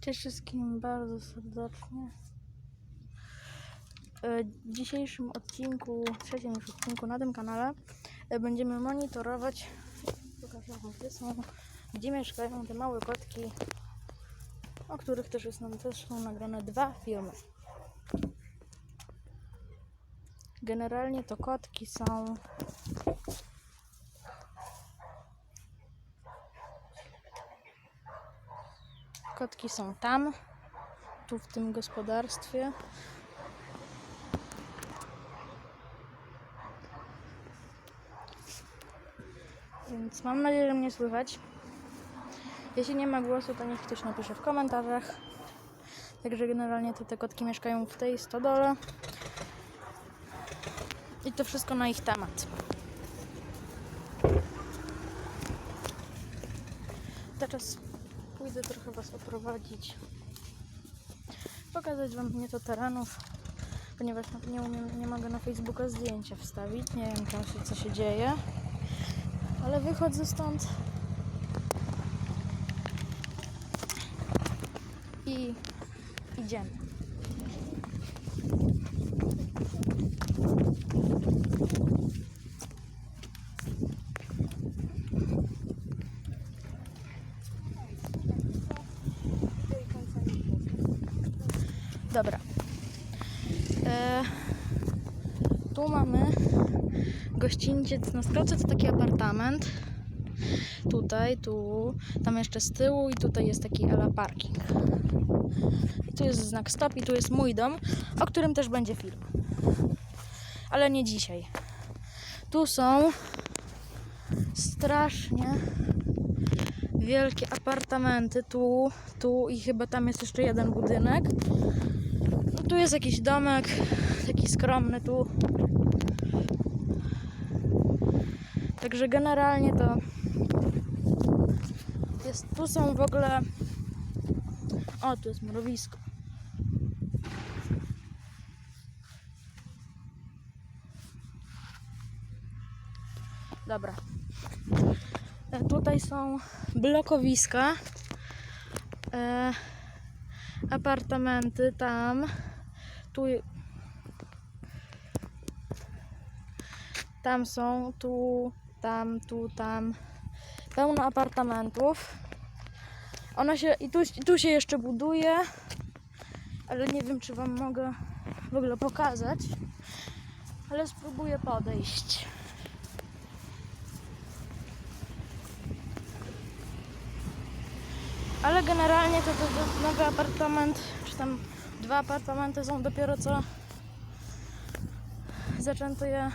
Cześć wszystkim bardzo serdecznie. E, W dzisiejszym odcinku, trzecim już odcinku na tym kanale e, będziemy monitorować, pokażę wam gdzie są, gdzie mieszkają te małe kotki, o których też, jest, nam- też są nagrane dwa filmy. Generalnie to kotki są Kotki są tam, tu w tym gospodarstwie. Więc mam nadzieję, że mnie słychać. Jeśli nie ma głosu, to niech ktoś napisze w komentarzach. Także generalnie to te kotki mieszkają w tej stodole. I to wszystko na ich temat. Teraz pójdę trochę Was oprowadzić. Pokazać Wam nieco terenów, ponieważ nie, umiem, nie mogę na Facebooka zdjęcia wstawić. Nie wiem tam się, co się dzieje. Ale wychodzę stąd. I idziemy. Dobra. E, tu mamy gościniec na skroce, to taki apartament. Tutaj, tu, tam jeszcze z tyłu i tutaj jest taki Ela Parking. I tu jest znak stop i tu jest mój dom, o którym też będzie film. Ale nie dzisiaj. Tu są strasznie wielkie apartamenty. Tu, tu i chyba tam jest jeszcze jeden budynek. Tu jest jakiś domek, taki skromny tu. Także generalnie to jest, tu są w ogóle o, tu jest mrowisko. Dobra. E, Tutaj są blokowiska. E, apartamenty tam. Tu. Tam są, tu, tam, tu, tam. Pełno apartamentów. Ona się. I tu, tu się jeszcze buduje. Ale nie wiem, czy Wam mogę w ogóle pokazać. Ale spróbuję podejść. Ale generalnie to, to, to nowy apartament, czy tam dwa apartamenty są dopiero co zaczęto je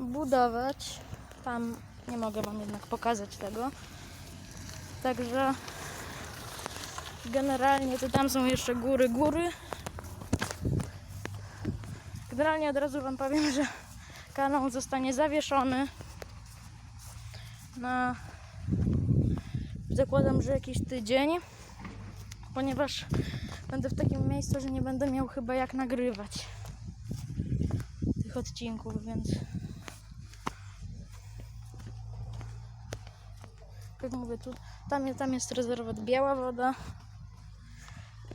budować. Tam nie mogę Wam jednak pokazać tego. Także generalnie to tam są jeszcze góry, góry. Generalnie od razu Wam powiem, że kanał zostanie zawieszony na zakładam, że jakiś tydzień, ponieważ będę w takim miejscu, że nie będę miał chyba jak nagrywać tych odcinków, więc jak mówię, tu, tam, tam jest rezerwat Biała Woda,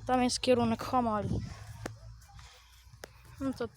tam jest kierunek Homoli. No to